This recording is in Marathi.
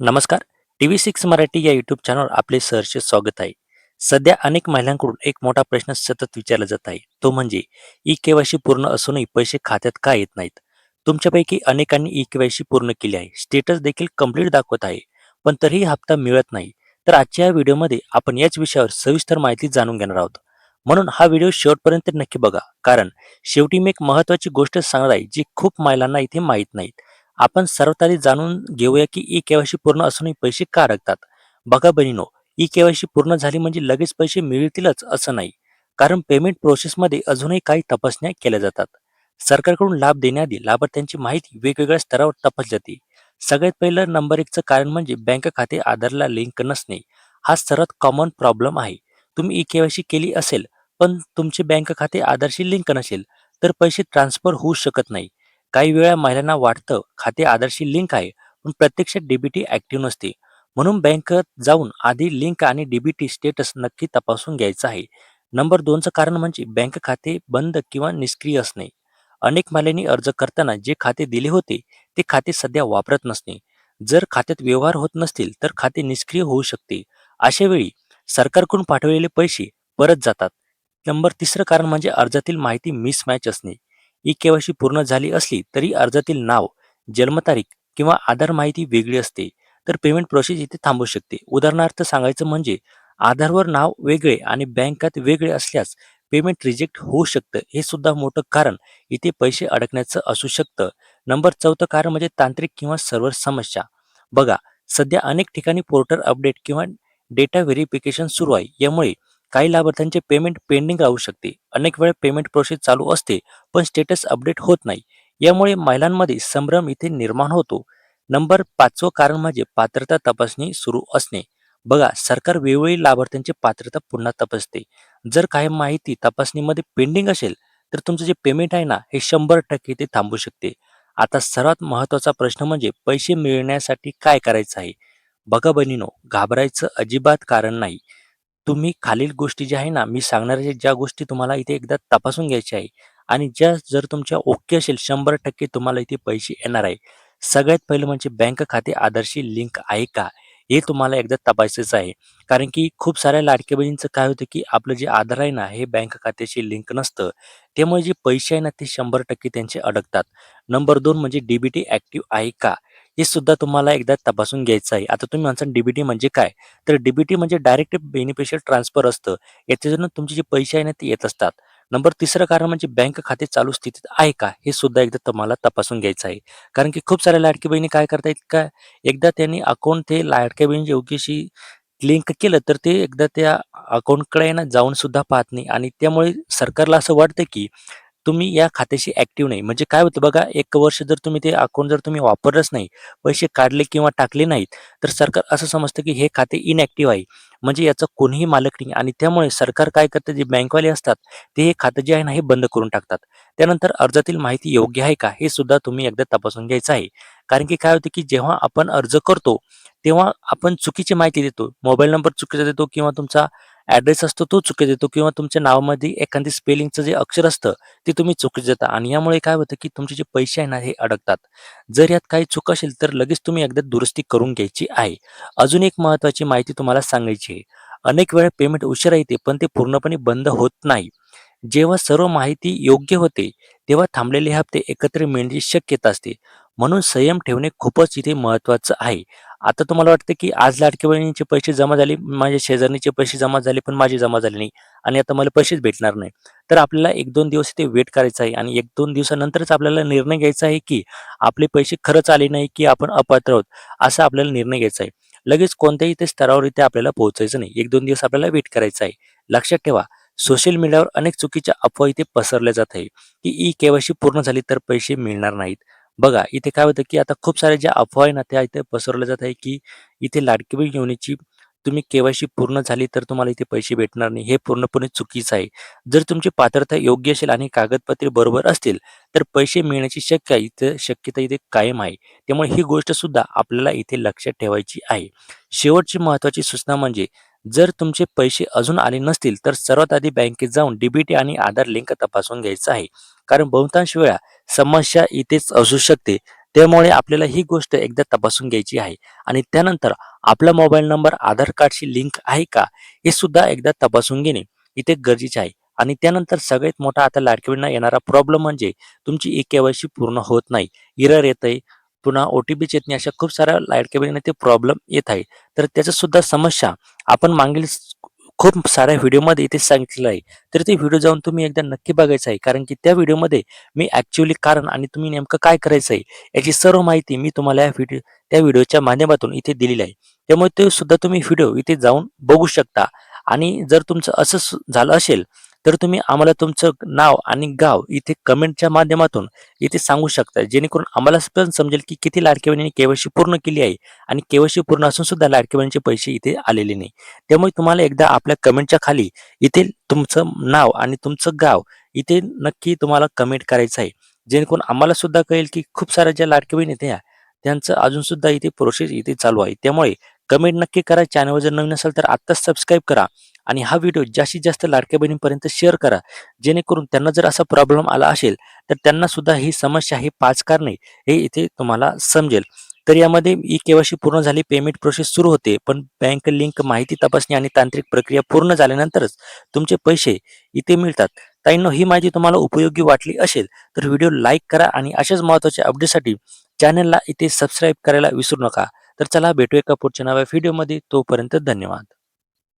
नमस्कार. टी व्ही सिक्स मराठी या यूट्यूब चॅनलवर आपले सहर्ष स्वागत आहे. सध्या अनेक महिलांकडून एक मोठा प्रश्न सतत विचारला जात आहे. तो म्हणजे ई केवायसी पूर्ण असूनही पैसे खात्यात का येत नाहीत? तुमच्यापैकी अनेकांनी ई केवायसी पूर्ण केली आहे. स्टेटस देखील कंप्लीट दाखवत आहे. पण तरीही हप्ता मिळत नाही. तर आजच्या या व्हिडिओमध्ये आपण याच विषयावर सविस्तर माहिती जाणून घेणार आहोत. म्हणून हा व्हिडिओ शेवटपर्यंत नक्की बघा. कारण शेवटी मी एक महत्वाची गोष्ट सांगणार आहे जी खूप महिलांना इथे माहीत नाहीत. आपण सर्वतारी जाणून घेऊया की ई केवायसी पूर्ण असूनही पैसे का रगतात? बघा बहिणीनो ई केवायसी पूर्ण झाली म्हणजे लगेच पैसे मिळतीलच असं नाही. कारण पेमेंट प्रोसेसमध्ये अजूनही काही तपासण्या केल्या जातात. सरकारकडून लाभ देण्याआधी लाभार्थ्यांची माहिती वेगवेगळ्या स्तरावर तपासली जाते. सगळ्यात पहिलं नंबर एकचं कारण म्हणजे बँक खाते आधारला लिंक नसणे. हा सर्वात कॉमन प्रॉब्लेम आहे. तुम्ही ई केवायसी केली असेल पण तुमचे बँक खाते आधारशी लिंक नसेल तर पैसे ट्रान्सफर होऊ शकत नाही. काही वेळा महिलांना वाटतं खाते आधारशी लिंक आहे पण प्रत्यक्षात डीबीटी ऍक्टिव्ह नसते. म्हणून बँकेत जाऊन आधी लिंक आणि डीबीटी स्टेटस नक्की तपासून घ्यायचं आहे. नंबर दोनचं कारण म्हणजे बँक खाते बंद किंवा निष्क्रिय असणे. अनेक महिलांनी अर्ज करताना जे खाते दिले होते ते खाते सध्या वापरत नसणे. जर खात्यात व्यवहार होत नसतील तर खाते निष्क्रिय होऊ शकते. अशा वेळी सरकारकडून पाठवलेले पैसे परत जातात. नंबर तिसरं कारण म्हणजे अर्जातील माहिती मिसमॅच असणे. ई केवायसी पूर्ण झाली असली तरी अर्जातील नाव जन्मतारीख किंवा आधार माहिती वेगळी असते. तर पेमेंट प्रोसेस इथे थांबू शकते. उदाहरणार्थ सांगायचं म्हणजे आधारवर नाव वेगळे आणि बँकात वेगळे असल्यास पेमेंट रिजेक्ट होऊ शकतं. हे सुद्धा मोठं कारण इथे पैसे अडकण्याचं असू शकतं. नंबर चौथं कारण म्हणजे तांत्रिक किंवा सर्व्हर समस्या. बघा सध्या अनेक ठिकाणी पोर्टल अपडेट किंवा डेटा व्हेरिफिकेशन सुरू आहे. यामुळे काही लाभार्थ्यांचे पेमेंट पेंडिंग राहू शकते. अनेक वेळा पेमेंट प्रोसेस चालू असते पण स्टेटस अपडेट होत नाही. यामुळे महिलांमध्ये संभ्रम इथे निर्माण होतो. नंबर पाचवं कारण म्हणजे पात्रता तपासणी सुरू असणे. बघा सरकार वेळोवेळी लाभार्थ्यांची पात्रता पुन्हा तपासते. जर काही माहिती तपासणीमध्ये पेंडिंग असेल तर तुमचं जे पेमेंट आहे ना हे शंभर टक्के ते थांबू शकते. आता सर्वात महत्त्वाचा प्रश्न म्हणजे पैसे मिळण्यासाठी काय करायचं आहे? बघा बहिणीनो घाबरायचं अजिबात कारण नाही. तुम्ही खालील गोष्टी ज्या आहे ना मी सांगणाऱ्या ज्या गोष्टी तुम्हाला इथे एकदा तपासून घ्यायच्या आहे. आणि ज्या जर तुमच्या ओके असेल शंभर टक्के तुम्हाला इथे पैसे येणार आहे. सगळ्यात पहिलं म्हणजे बँक खाते आधारशी लिंक आहे का? हे तुम्हाला एकदा तपासायचं आहे. कारण की खूप साऱ्या लाडक्या बहिणींचं काय होतं की आपलं जे आधार आहे ना हे बँक खात्याशी लिंक नसतं. त्यामुळे जे पैसे आहे ना ते शंभर टक्के त्यांचे अडकतात. नंबर दोन म्हणजे डीबीटी ॲक्टिव्ह आहे का? हे सुद्धा तुम्हाला एकदा तपासून घ्यायचं आहे. आता तुम्ही म्हणसान डीबीटी म्हणजे काय? तर डीबीटी म्हणजे डायरेक्ट बेनिफिशियल ट्रान्सफर असतं. याच्यातून तुमचे जे पैसे आहे ना ते येत असतात. नंबर तिसरं कारण म्हणजे बँक खाते चालू स्थितीत आहे का? हे सुद्धा एकदा तुम्हाला तपासून घ्यायचं आहे. कारण की खूप साऱ्या लाडकी बहिणी काय करतायत का? एकदा त्यांनी अकाउंट ते लाडक्या बहिणी योग्यशी लिंक केलं तर ते एकदा त्या अकाउंटकडे ना जाऊन सुद्धा पाहत नाही. आणि त्यामुळे सरकारला असं वाटतं की तुम्ही या खात्याशी ऍक्टिव्ह नाही. म्हणजे काय होतं बघा एक वर्ष जर तुम्ही ते अकाउंट जर तुम्ही वापरलंच नाही पैसे काढले किंवा टाकले नाहीत तर सरकार असं समजतं की हे खाते इनॅक्टिव्ह आहे. म्हणजे याचा कोणीही मालक नाही आणि त्यामुळे सरकार काय करतं जे बँकवाले असतात ते हे खातं जे आहे ना हे बंद करून टाकतात. त्यानंतर अर्जातील माहिती योग्य आहे का हे सुद्धा तुम्ही एकदा तपासून घ्यायचं आहे. कारण की काय होतं की जेव्हा आपण अर्ज करतो तेव्हा आपण चुकीची माहिती देतो. मोबाईल नंबर चुकीचा देतो किंवा तुमचा ॲड्रेस असतो तो चुकी देतो किंवा तुमच्या नावामध्ये एखादी स्पेलिंगचं जे अक्षर असतं ते तुम्ही चुकीचं देता. आणि यामुळे काय होतं की तुमचे जे पैसे आहे ना हे अडकतात. जर यात काही चूक असेल तर लगेच तुम्ही एकदा दुरुस्ती करून घ्यायची आहे. अजून एक महत्त्वाची माहिती तुम्हाला सांगायची आहे. अनेक वेळा पेमेंट उशिरा येते पण ते पूर्णपणे बंद होत नाही. जेव्हा सर्व माहिती योग्य होते तेव्हा थांबलेले हप्ते एकत्र मिळण्याची शक्यता असते. म्हणून संयम ठेवणे खूपच इथे महत्त्वाचं आहे. आता तुम्हाला वाटतं की आज लाडक्या बहिणीचे पैसे जमा झाले माझ्या शेजारणीचे पैसे जमा झाले पण माझे जमा झाले नाही आणि आता मला पैसेच भेटणार नाही. तर आपल्याला एक दोन दिवस इथे वेट करायचं आहे आणि एक दोन दिवसानंतरच आपल्याला निर्णय घ्यायचा आहे की आपले पैसे खरंच आले नाही की आपण अपात्र आहोत असा आपल्याला निर्णय घ्यायचा आहे. लगेच कोणत्याही ते स्तरावर इथे आपल्याला पोहोचायचं नाही. एक दोन दिवस आपल्याला वेट करायचं आहे. लक्षात ठेवा सोशल मीडियावर अनेक चुकीच्या अफवा इथे पसरल्या जात आहे. की ई केवायसी पूर्ण झाली तर पैसे मिळणार नाहीत. बघा इथे काय होतं की आता खूप साऱ्या ज्या अफवा आहे ना त्या इथे पसरवल्या जात आहे की इथे लाडकी बहीण योजनेची तुम्ही केवायसी पूर्ण झाली तर तुम्हाला इथे पैसे भेटणार नाही. हे पूर्णपणे चुकीचं आहे. जर तुमची पात्रता योग्य असेल आणि कागदपत्रे बरोबर असतील तर पैसे मिळण्याची शक्य इथे शक्यता इथे कायम आहे. त्यामुळे ही गोष्ट सुद्धा आपल्याला इथे लक्षात ठेवायची आहे. शेवटची महत्वाची सूचना म्हणजे जर तुमचे पैसे अजून आले नसतील तर सर्वात आधी बँकेत जाऊन डीबीटी आणि आधार लिंक तपासून घ्यायचं आहे. कारण बहुतांश वेळा समस्या इथेच असू शकते. त्यामुळे आपल्याला ही गोष्ट एकदा तपासून घ्यायची आहे. आणि त्यानंतर आपला मोबाईल नंबर आधार कार्डशी लिंक आहे का? हे सुद्धा एकदा तपासून घेणे इथे गरजेचे आहे. आणि त्यानंतर सगळ्यात मोठा आता लाडकीविना येणारा प्रॉब्लेम म्हणजे तुमची ई केवायसी पूर्ण होत नाही. इरर येत आहे पुन्हा ओ टी पीच येत नाही. अशा खूप साऱ्या लाडक्या बहिणींना ते प्रॉब्लेम येत आहे. तर त्याच्या सुद्धा समस्या आपण मागील खूप साऱ्या व्हिडिओमध्ये इथे सांगितलेलं आहे. तर ते व्हिडिओ जाऊन तुम्ही एकदा नक्की बघायचं आहे. कारण की त्या व्हिडिओमध्ये मी ॲक्च्युली कारण आणि तुम्ही नेमकं काय करायचं आहे याची सर्व माहिती मी तुम्हाला या व्हिडिओ त्या व्हिडिओच्या माध्यमातून इथे दिलेली आहे. त्यामुळे ते सुद्धा तुम्ही व्हिडिओ इथे जाऊन बघू शकता. आणि जर तुमचं असं झालं असेल तर तुम्ही आम्हाला तुमचं नाव आणि गाव इथे कमेंटच्या माध्यमातून इथे सांगू शकता. जेणेकरून आम्हाला पण समजेल की किती लाडकी बहिणीने केवायसी पूर्ण केली आहे आणि केवायसी पूर्ण असून सुद्धा लाडक्या बहिणीचे पैसे इथे आलेले नाही. त्यामुळे तुम्हाला एकदा आपल्या कमेंटच्या खाली इथे तुमचं नाव आणि तुमचं गाव इथे नक्की तुम्हाला कमेंट करायचं आहे. जेणेकरून आम्हाला सुद्धा कळेल की खूप साऱ्या ज्या लाडकी बहिणी आहेत त्यांचं अजून सुद्धा इथे प्रोसेस इथे चालू आहे. त्यामुळे कमेंट नक्की करा. चॅनलवर जर नवीन असेल तर आत्ताच सबस्क्राईब करा. आणि हा व्हिडिओ जास्तीत जास्त लाडक्या बहिणींपर्यंत शेअर करा. जेणेकरून त्यांना जर असा प्रॉब्लेम आला असेल तर त्यांना सुद्धा ही समस्या ही पाच कारणे हे इथे तुम्हाला समजेल. तर यामध्ये ई केवायसी पूर्ण झाली पेमेंट प्रोसेस सुरू होते पण बँक लिंक माहिती तपासणी आणि तांत्रिक प्रक्रिया पूर्ण झाल्यानंतरच तुमचे पैसे इथे मिळतात. ताईंनो ही माहिती तुम्हाला उपयोगी वाटली असेल तर व्हिडिओ लाईक करा आणि अशाच महत्त्वाच्या अपडेटसाठी चॅनलला इथे सबस्क्राईब करायला विसरू नका. तर चला भेटूया एका पुढच्या नव्या व्हिडिओमध्ये तोपर्यंत धन्यवाद.